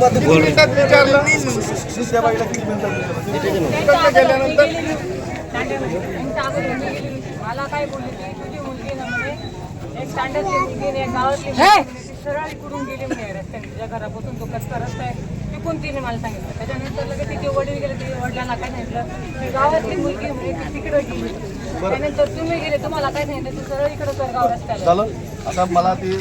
किती मिनिटात विचारलं बाईला मिनिटात गेल्यानंतर मला काय बोलली ती तुझी मुलगी ना म्हणजे एक स्टँडर्डची मुलगी एक गावातली ती सरळ इकडून गेली म्हणे रस्त्याने तुझ्या घरापासून तो कच्चा रस्ता आहे तिकून तिने मला सांगितलं त्याच्यानंतर लगेच तिचे वडील गेले तिच्या वडिलांना काय सांगितलं? गावातली मुलगी म्हणे ती तिकडे गेली त्यानंतर तुम्ही गेले तुम्हाला काय सांगितलं? तू सरळ इकडे सरगाव रस्त्याला. आता मला ती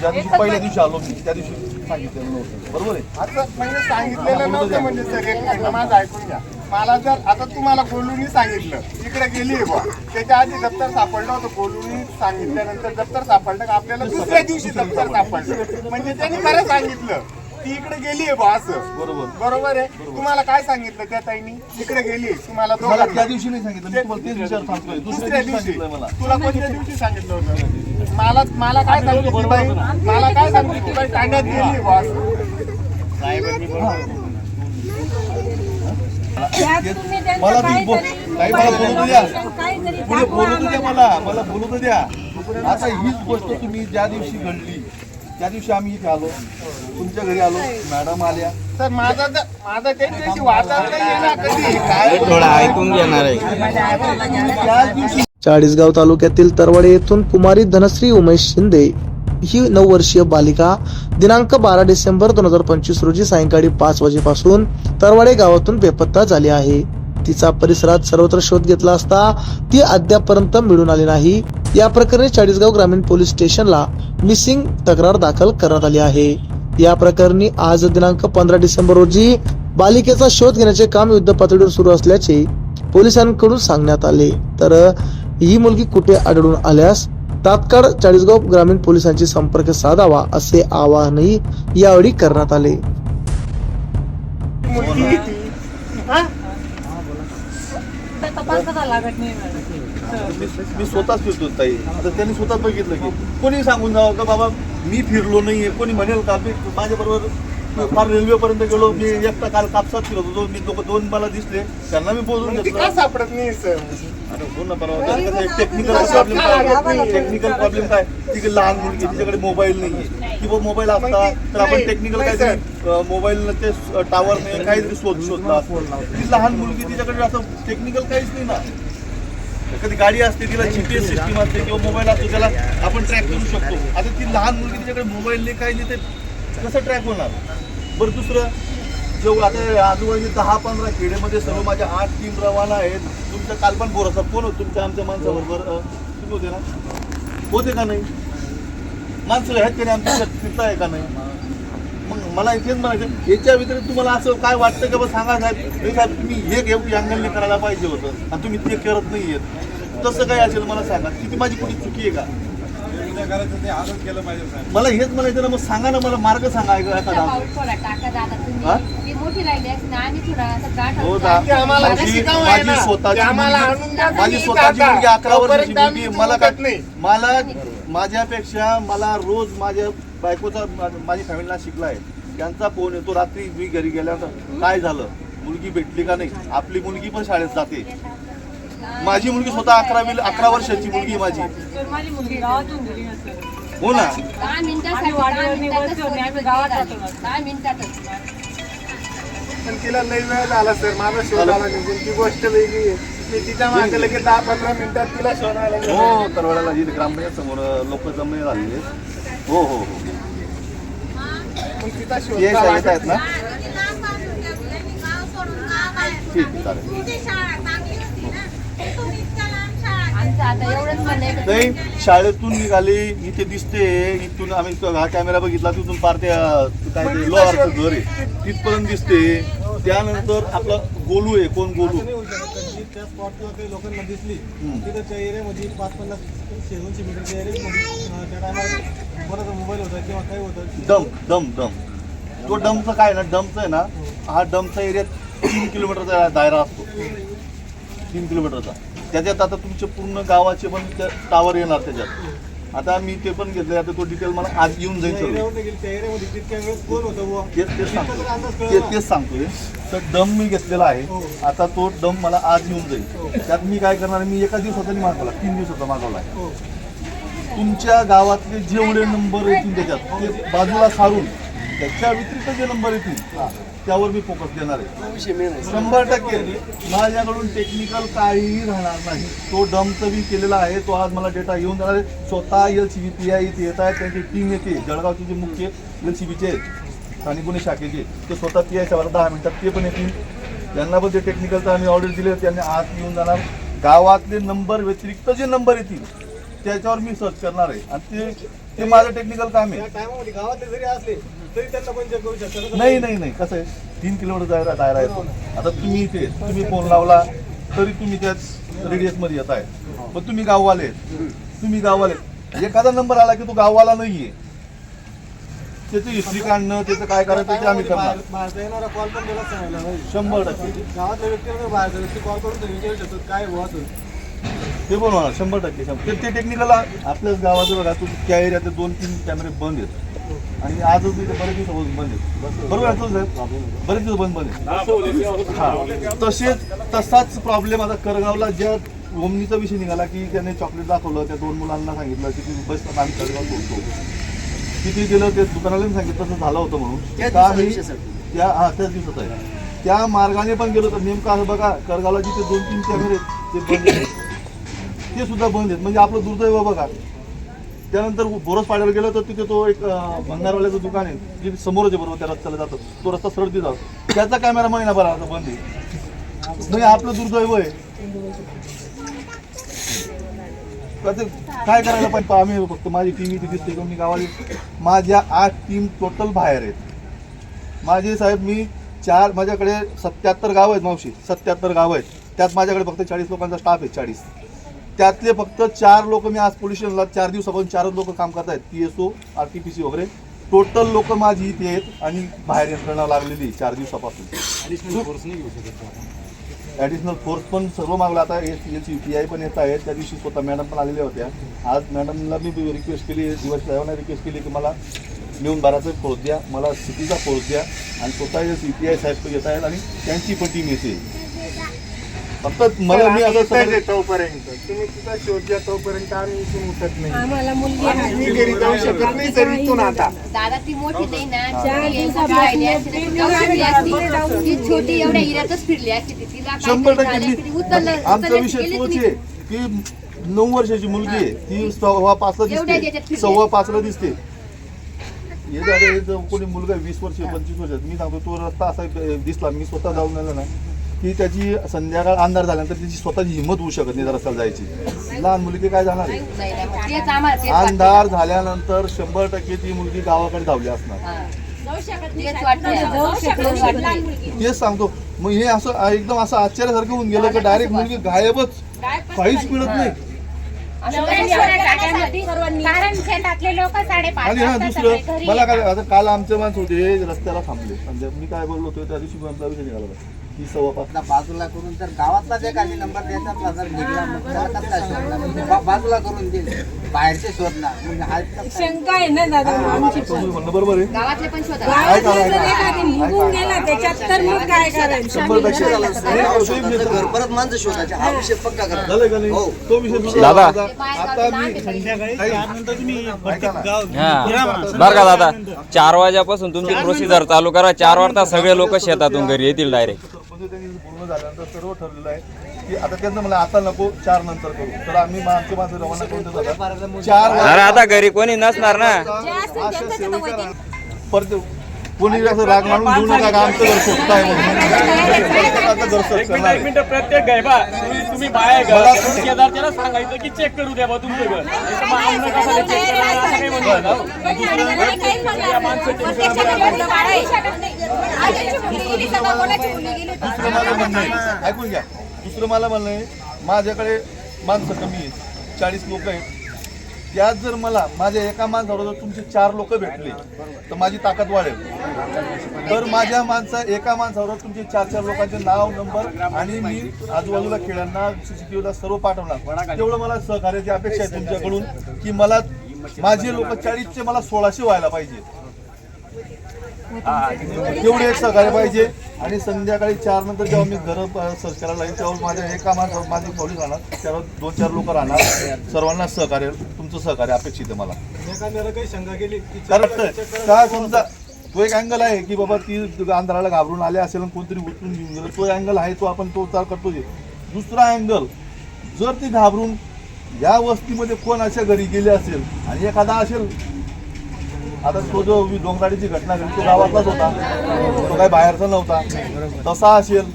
ज्या दिवशी पहिल्या दिवशी आलो मी. त्या दिवशी सांगितलेलं नव्हतं. बरोबर आहे? आता म्हणजे सांगितलेलं नव्हतं म्हणजे मिनिट माझं ऐकून घ्या. मला जर आता तुम्हाला गोलूनी सांगितलं. इकडे गेली बा त्याच्या आधी दप्तर सापडलं होतं. गोलूनी सांगितल्यानंतर दप्तर सापडलं. का आपल्याला दुसऱ्या दिवशी दप्तर सापडलं. म्हणजे त्यांनी खरं सांगितलं. ती इकडे गेली आहे बा असं. बरोबर. बरोबर आहे. तुम्हाला काय सांगितलं त्या ताईनी? इकडे गेली तुम्हाला मला दोघांना. त्या दिवशी नाही सांगितलं. मी तुम्हाला तेच विचार सांगतोय. दुसऱ्या दिवशी दिवशी. सांगितलंय मला. तुला कोणत्या दिवशी सांगितलं होतं? मला मला काय सांगितलं ती बाई? मला काय सांगितलं ती बाई? तांड्यात गेली बा मला ती बो- ताई मला बोलू द्या. पुढे बोलू तर द्या मला. मला बोलू तर द्या. आता हीच गोष्ट तुम्ही ज्या दिवशी घडली त्या दिवशी आम्ही इथे आलो तुमच्या घरी आलो मॅडम आल्या. तर माझा माझा त्यांच्याशी वादच नाही आहे ना कधी? काय थोडं ऐकून घेणार आहे. त्याच दिवशी चाळीसगाव तालुक्यातील तरवाडे येथून कुमारी धनश्री उमेश शिंदे ही नऊ वर्षीय बालिका दिनांक बारा डिसेंबर दोन हजार पंचवीस रोजी सायंकाळी पाच वाजेपासून तरवाडे गावातून बेपत्ता झाली आहे. तिचा परिसरात सर्वत्र शोध घेतला असता ती अद्यापर्यंत मिळून आली नाही. या प्रकरणी चाळीसगाव ग्रामीण पोलीस स्टेशनला मिसिंग तक्रार दाखल करण्यात आली आहे या प्रकरणी आज दिनांक पंधरा डिसेंबर रोजी बालिकेचा शोध घेण्याचे काम युद्ध पातळीवर सुरू असल्याचे पोलिसांकडून सांगण्यात आले तर ही मुलगी कुठे आढळून आल्यास तात्काळ चाळीसगाव ग्रामीण पोलिसांशी संपर्क साधावा असे आवाहनही यावेळी करण्यात आले हा? तपास कसा लागत नाही मॅडम. मी स्वतःच फिरतो ताई. आता त्यांनी स्वतःच बघितलं की कोणी सांगून जावं का बाबा मी फिरलो नाहीये कोणी म्हणेल का? मी माझ्या बरोबर फार रेल्वेपर्यंत गेलो मी एकटा काल कापसात फिरत होतो मी दोघं दोन मला दिसले त्यांना मी बोलून का घेतलं. सापडत नाही सर अरे बोल ना परवा टेक्निकल प्रॉब्लेम काय? टेक्निकल प्रॉब्लेम काय? ती लहान मुलगी तिच्याकडे मोबाईल नाहीये. किंवा मोबाईल असता तर आपण टेक्निकल काहीतरी मोबाईल ते टावर नाही काहीतरी शोध शोधला ती लहान मुलगी तिच्याकडे असं टेक्निकल काहीच नाही ना. कधी गाडी असते तिला जीपीएस सिस्टीम असते किंवा मोबाईल असतो त्याला आपण ट्रॅक करू शकतो. आता ती लहान मुलगी तिच्याकडे मोबाईल नाही काही नाही ते कसं ट्रॅक होणार? बरं दुसरं जेव्हा आता आजूबाजू दहा पंधरा खेडेमध्ये सर्व माझ्या आठ टीम रवाना आहेत. तुमच्या कालपण बोराचा फोन होतो? तुमच्या आमच्या माणसाबरोबर तुम्ही होते ना? होते का नाही? माणसं आहेत का नाही? आमच्या आहे का नाही? मला इथेच म्हणायचं याच्या व्यतिरिक्त तुम्हाला असं काय वाटतं का बा सांगा साहेब? हे साहेब तुम्ही हे घेऊ अँगलने करायला पाहिजे होतं आणि तुम्ही ते करत नाही आहेत. तसं काय असेल मला सांगा. किती माझी कुठे चुकी आहे का? मला हेच म्हणायचं ना मग सांगा ना मला मार्ग सांगा हा? माझी-. स्वतःची मुलगी- अकरा वर्षाची मला नाही. मला माझ्यापेक्षा मला रोज माझ्या बायकोचा माझी फॅमिलीला शिकला आहे त्यांचा फोन येतो रात्री मी घरी गेल्यानंतर काय झालं? मुलगी भेटली का नाही? आपली मुलगी पण शाळेत जाते. माझी मुलगी स्वतः अकरावी अकरा वर्षाची मुलगी माझी. हो ना? झाली. पण तिला लई वेळ झाला सर. माझा शोधायला निघून ती गोष्ट वेगळी आहे. मी तिच्यामागे लगेच दहा पंधरा मिनिटात तिला शोधायला गेलो. हो तरवाड्याला ग्रामपंचायत समोर लोक जमले झालेले हो हो हो. मग येत आहेत ना? ठीक आहे चालेल. नाही शाळेतून निघाली इथे दिसते इथून आम्ही हा कॅमेरा बघितला तिथून पार त्या काय ते लोहारचं घर आहे. तिथपर्यंत दिसते. त्यानंतर आपला गोलू आहे कोण गोलू? त्या स्पॉटवर काही लोकांना दिसली. तिथं एरियामध्ये पाच पन्नास दोनशे मीटरच्या एरियामध्ये अं, त्या टायमाला बराच मोबाईल होता किंवा काही होतं. डम डम डम तो डमचं काय ना डमचं आहे ना हा डमचा एरिया तीन किलोमीटरचा दायरा असतो. तीन किलोमीटरचा त्याच्यात आता तुमच्या पूर्ण गावाचे पण टावर येणार त्याच्यात. आता मी ते पण घेतले आता तो डिटेल मला आज येऊन जाईल त्या त्या एरियामध्ये तेच तेच सांगतो तेच सांगतोय. तर डम मी घेतलेला आहे. आता तो डम मला आज येऊन जाईल. त्यात मी काय करणार मी एका दिवसाचा नाही मागवला. तीन दिवसाचा मागवला आहे. हो. तुमच्या गावातले जेवढे नंबर येतील त्याच्यात ते बाजूला सारून त्याच्या व्यतिरिक्त जे नंबर येतील त्यावर मी फोकस देणार आहे. शंभर टक्के. माझ्याकडून टेक्निकल काहीही राहणार नाही. तो डंपचं बी केलेला आहे. तो आज मला डेटा येऊन जाणार आहे. स्वतः L C B P I इथे येत आहेत. त्यांची टीम येते. जळगावचे जे मुख्य एल सी बीचे आहेत आणि गुन्हे शाखेचे ते स्वतः आय साहेबांना दहा मिनिटात ते पण येतील. त्यांना पण ते टेक्निकलचं आम्ही ऑर्डर दिले त्यांनी आत येऊन जाणार. गावातले नंबर व्यतिरिक्त जे नंबर येतील त्याच्यावर मी सर्च करणार आहे. आणि ते ते माझं टेक्निकल काम आहे. गावातले जरी असले तरी त्यांना पण चेक करू शकता कसं नाही नाही नाही. कसं आहे? तीन किलोमीटर जायला दायरा येतो. आता तुम्ही इथे तुम्ही फोन लावला तरी तुम्ही त्याच रेडियसमध्ये येत आहे पण तुम्ही गाववाले. तुम्ही गाववाले. एखादा नंबर आला की तो गाववाला नाहीये. त्याची हिस्ट्री काढणं त्याचं काय करायचं ते आम्ही करणार. बाहेरचा येणारा कॉल पण त्याला सांगायला पाहिजे शंभर टक्के. गावातल्या व्यक्तीला बाहेरचा व्यक्ती कॉल करून विचारू काय असं ते पण होणार शंभर टक्के शंभर ते- ते टेक्निकल आपल्याच गावाचं बघा तू त्या एरियात दोन तीन कॅमेरे बंद आहेत. आणि आजच इथे बरेच दिवसापासून बंद आहेत. बरोबर आहे तुझं साहेब? बरेच दिवस बंद बंद आहेत. हा. तसेच तसाच प्रॉब्लेम आता करगावला ज्या ओमनीचा विषय निघाला की त्याने चॉकलेट दाखवलं त्या दोन मुलांना सांगितलं की तुम्ही बस आम्ही करगाव सोडतो. किती गेलं ते दुकानाला सांगितलं तसं झालं होतं म्हणून. काही त्या हा त्याच दिवसात आहे. त्या मार्गाने पण गेलो तर नेमकं असं बघा करगावला जिथे दोन तीन कॅमेरे ते बंद आहेत. ते सुद्धा बंद आहेत. म्हणजे आपलं दुर्दैव बघा. त्यानंतर बोरस पाड्याला गेलो तर तिथे तो एक भंगारवाल्याचं दुकान आहे. जे समोरच बरोबर त्या रस्त्याला जातो तो रस्ता सरळ जातो. त्याचा कॅमेरा महिनाभर आता बंद आहे. म्हणजे आपलं दुर्दैव आहे. कसं काय करायला पाहिजे पहा, आम्ही फक्त माझी टीम इथे दिसते. का मी गावाला माझ्या आठ टीम टोटल बाहेर आहेत. माझे साहेब मी चार माझ्याकडे सत्याहत्तर गाव आहेत मावशी. सत्याहत्तर गाव आहेत. त्यात माझ्याकडे फक्त चाळीस लोकांचा स्टाफ आहे चाळीस. त्यातले फक्त चार लोक मी आज पोलिशनला चार दिवसापासून चारच लोक काम करत आहेत. P S O R T P C वगैरे. टोटल लोक माझी इथे आहेत आणि बाहेर यंत्रणा लागलेली आहे चार दिवसापासून. ॲडिशनल फोर्स पण सर्व मागला आता एस एल पी आय पण येत आहेत त्या दिवशी स्वतः मॅडम पण आलेल्या होत्या. आज मॅडमला मी रिक्वेस्ट केली दिवस साहेबांना रिक्वेस्ट केली की मला मिळून बाराचा फोर्स द्या मला सिटीचा फोर्स द्या. आणि स्वतः एस पी आय साहेब पण येत आहेत आणि त्यांची पण टीम येते. फक्त मला मी आता तोपर्यंत. तुम्ही शोध घ्या तोपर्यंत आम्ही इथून उठत नाही. आम्हाला मुलगी आम्ही घरी जाऊ शकत नाही सर इथून आता. दादा ती मोठी नाही ना चार छोटी आहे, दिवसापासून मोठी राहिली असती, तीन ती जाऊन फिरली दिवसापासून असती. ती छोटी एवढ्या हिऱ्यातच फिरली असती ती. तिला काय शंभर टक्के झालं, तिने मी उचललं आमचा उचललं, विषय गेलीच तोच नाही. आहे की नऊ वर्षाची मुलगी आहे. ती सव्वा पाचला एवढ्या दिसते. याच्यात फिरली. सव्वा पाचला दिसते. हे झालं हे जर कोणी मुलगा वीस वर्ष पंचवीस वर्षात मी सांगतो तो रस्ता असा दिसला मी स्वतः जाऊन आलो ना की त्याची संध्याकाळ अंधार झाल्यानंतर त्याची स्वतःची हिंमत होऊ शकत नाही त्या रस्त्याला जायची. लहान मुलगी काय जाणार आहे. अंधार झाल्यानंतर शंभर टक्के ती मुलगी गावाकडे धावली असणार. तेच सांगतो. मग हे असं एकदम असं आश्चर्यासारखं होऊन गेलं की डायरेक्ट मुलगी गायबच. काहीच मिळत नाही. आणि हा दुसरं मला काय आता काल आमचे माणसं होते रस्त्याला थांबले. म्हणजे मी काय बोललो होतो त्या दिवशी आमचा विषय निघाला सव्वा पाच बाजूला करून तर गावातलाच एखादी नंबर द्यायचा आपला जर निघला मग म्हणजे बा- बाजूला करून देईल. बाहेरचे शोधणार. म्हणजे हा शंका आहे ना दादा? आमची म्हणणं बरोबर आहे. गावातले पण शोधा. ऐका, गावातला ऐका. जर एखादी निघून गेला त्याच्यात तर मग काय करायचं? शंभर टक्के झाला. असता. नाही, अहो, तो विषय घर परत माणसं शोधायचे. हा विषय पक्का करा. झालं का हो. नाही तो विषय दुसरा दादा. होता. आता मी संध्याकाळी काही- तुम्ही बर का? दादा? चार वाजेपासून तुमची प्रोसिजर चालू करा. चार वाजता सगळे लोक शेतातून घरी येतील डायरेक्ट म्हणजे त्यांनी पूर्ण झाल्यानंतर सर्व ठरलेलं आहे की आता त्यांचं मला आता नको चार नंतर करू. तर आम्ही आमच्या माझं रवाना करून देतो आता. चार अरे आता घरी कोणी नसणार ना. वाजता अशा सेविका परत कोणी असं राग मानून घेऊ नका का आमचं घर स्वस्त आहे म्हणून बा तुम्ही बाहेर शेजारच्याला सांगायचं की चेक करू द्या बा तुमचं घर. दुसरं माझं म्हणणं आहे ऐकून घ्या दुसरं मला म्हणणं आहे माझ्याकडे माणसं कमी आहेत चाळीस लोक आहेत त्यात जर मला माझ्या एका माणसावर जर तुमचे चार लोक भेटले तर माझी ताकद वाढेल. तर माझ्या माणसा एका माणसावर तुमचे चार चार लोकांचे नाव नंबर आणि मी आजूबाजूला खेळांना सीसीटीव्हीला सर्व पाठवणार. तेवढं मला सहकार्याची अपेक्षा आहे तुमच्याकडून की मला माझे लोक चाळीसचे मला सोळाशे व्हायला पाहिजे. तेवढी एक सहकार्य पाहिजे. आणि संध्याकाळी चार नंतर जेव्हा मी घर सर्च करायला लागेल तेव्हा माझ्या एका कामात माझे पोलीस राहणार. त्यावर दोन चार लोक राहणार. सर्वांना सहकार्य तुमचं सहकार्य अपेक्षित आहे मला. काही शंका केली काय कारण का समजा तो एक अँगल आहे की बाबा ती अंधाराला घाबरून आले असेल आणि कोणतरी उचलून घेऊन गेलं. तो अँगल आहे तो आपण तो उतार करतो दुसरा अँगल जर ती घाबरून या वस्तीमध्ये कोण अशा घरी गेले असेल आणि एखादा असेल आता तो जो डोंगराडीची घटना घडली तो गावातलाच होता. तो काही बाहेरचा नव्हता. तसा असेल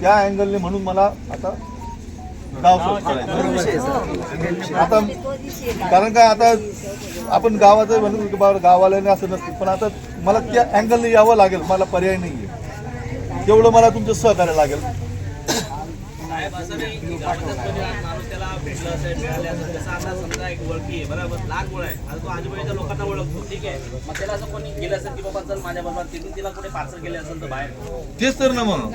त्या अँगलने म्हणून मला आता गाव आता कारण काय आता आपण गावाचं म्हणून की बाबा गावाला असं नसतं. पण आता मला त्या अँगलने यावं लागेल. मला पर्याय नाही आहे तेवढं मला तुमचं सहकार्य लागेल. भेटलं असेल मिळाले असेल अंदाज समजा एक ओळखी आहे बरोबर? लहान मुळ आहे. आता तो आजूबाजूच्या लोकांना ओळखतो ठीक आहे. मग त्याला असं कोणी गेलं असेल की बाबा चल माझ्या बरोबर तिथून तिला कुठे पार्सल केले असेल तर बाहेर? तेच तर ना मग.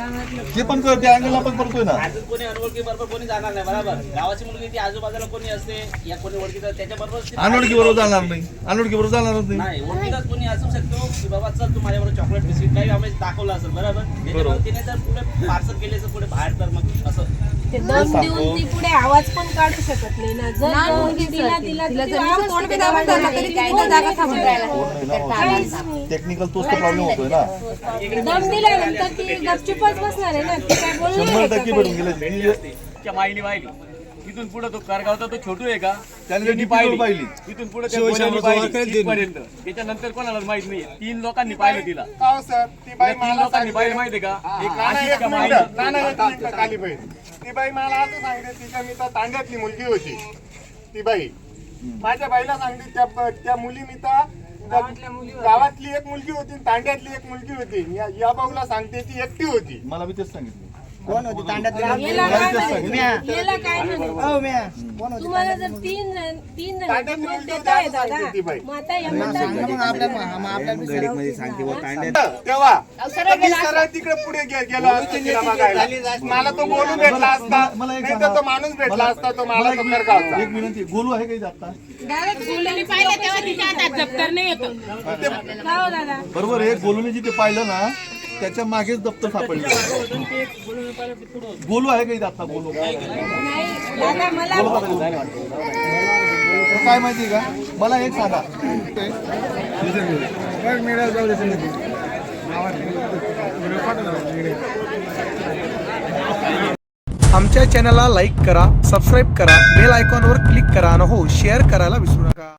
ते पण कर त्या अँगल आपण करतोय ना. अजून कोणी अनोळखी बरोबर कोणी जाणार नाही बरोबर? गावाची मुलगी ती आजूबाजूला कोणी असते या कोणी ओळखीचं त्याच्या बरोबर अनोळखी बरोबर जाणार नाही. अनोळखी बरोबर जाणारच नाही. नाही ओळखीलाच कोणी असू शकतो की बाबा चल तू माझ्याबरोबर चॉकलेट बिस्किट काही आम्ही दाखवलं असेल बरोबर? त्याच्यामुळे तिने जर पुढे पार्सल केले तर पुढे बाहेर तर मग असं. ते दम देऊन ती पुढे आवाज पण काढू शकत नाही ना. जर लहान दम मुलगी दिला सर, तिला तिला ती जर आवाज नुसतं कोण तिथे दाबून दाबून धरला धरलं तरी तरी ती ती जागा थांबून राहिला. कोण नाही ना काहीच होत. टेक्निकल तोच तर प्रॉब्लेम होतोय ना. दम दिल्यानंतर ती गपचूपच बसणार आहे ना. ती काय बोलणार शंभर आहे का टक्के? भेटून गेले त्या वाहिली तिथून पुढे तो कारगावचा तो छोटू आहे का? त्याने पाहिली. तिथून पुढे पर्यंत त्याच्यानंतर कोणालाच माहीत नाही तीन लोकांनी पाहिलं तिला. हो सर? ती बाई तीन लोकांनी पाहिलं माहितीये का? एक का ती बाई मला असं सांगते तिच्या मी तर तांड्यातली मुलगी होती. ती बाई माझ्या बाईला सांगते त्या त्या मुली मी तर गावातली एक मुलगी होती तांड्यातली एक मुलगी होती. या- भाऊला सांगते ती एकटी होती. मला बी तेच सांगितलं. कोण होती? हो तुम्हाला जर तीन जण तीन जण ती तेव्हा सरळ सरळ तिकडे पुढे गेलो मला तो बोलू भेटला असता. मला एक नाही तर. तो माणूस भेटला असता तो मला एक विनंती- एक गोलू आहे काही हो दादा. बरोबर आहे गोलूने जिथे पाहिलं ना त्याच्या मागेच दप्तर सापडले. गोलू आहे काही आता. तर काय माहिती का? मला एक सांगा. आमच्या चॅनलला लाईक करा सबस्क्राईब करा बेल आयकॉनवर क्लिक करा आणि हो शेअर करायला विसरू नका.